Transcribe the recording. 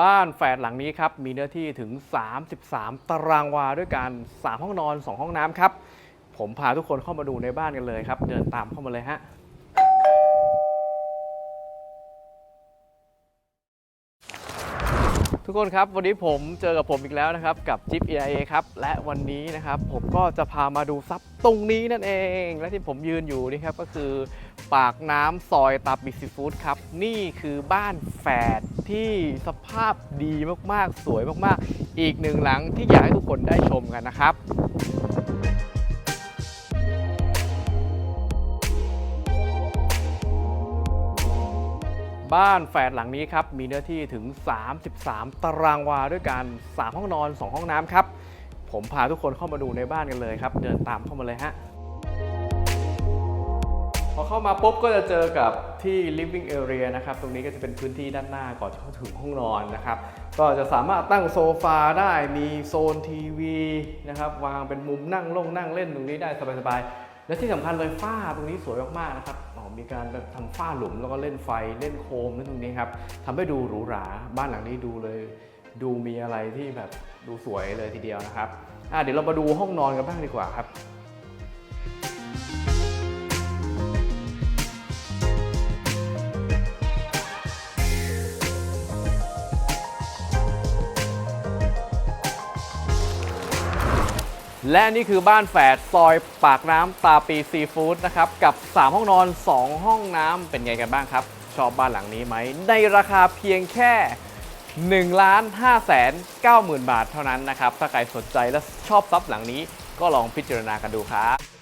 บ้านแฝดหลังนี้ครับมีเนื้อที่ถึง 33 ตารางวาด้วยกัน 3 ห้องนอน 2 ห้องน้ำครับ ผมพาทุกคนเข้ามาดูในบ้านกันเลยครับ เดินตามเข้ามาเลยฮะทุกคนครับวันนี้ผมเจอกับผมอีกแล้วนะครับ กับจิ๊บ EIA ครับ และวันนี้นะครับผมก็จะพามาดูซับตรงนี้นั่นเอง และที่ผมยืนอยู่นี่ครับก็คือ ปากน้ำซอยตาบิซีฟู้ดครับ นี่คือบ้านแฝด ที่สภาพดีมากๆ สวยมากๆ อีกหนึ่งหลังที่อยากให้ทุกคนได้ชมกันนะครับบ้านแฝดหลังนี้ครับมีเนื้อที่ถึง 33 ตารางวาด้วยกัน 3 ห้องนอน 2 ห้องน้ำครับ ผมพาทุกคนเข้ามาดูในบ้านกันเลยครับ เดินตามเข้ามาเลยฮะ อเข้ามาปุ๊บก็จะเจอกับที่ living area นะครับ ตรงนี้ก็จะเป็นพื้นที่ด้านหน้าก่อนจะเข้าถึงห้องนอนนะครับ ก็จะสามารถตั้งโซฟาได้มีโซนทีวีนะครับ วางเป็นมุมนั่งลงนั่งเล่นตรงนี้ได้สบายๆ และที่สำคัญเลยฝ้าตรงนี้สวยมากๆนะครับอ๋อมีการทำฝ้าหลุมแล้วก็เล่นไฟเล่นโคมนั่นตรงนี้ครับทำให้ดูหรูหราบ้านหลังนี้ดูเลย ดูมีอะไรที่แบบดูสวยเลยทีเดียวนะครับอะเดี๋ยวเรามาดูห้องนอนกันบ้างดีกว่าครับ และนี่คือบ้านแฝดซอยปากน้ำตาปีซีฟู้ดนะครับกับ 3 ห้องนอน 2 ห้องน้ำเป็นไงกันบ้างครับ ชอบบ้านหลังนี้ไหม ในราคาเพียงแค่1ล้าน5แสน9หมื่นบาทเท่านั้นนะครับ ถ้าใครสนใจและชอบซับหลังนี้ก็ลองพิจารณากันดูครับ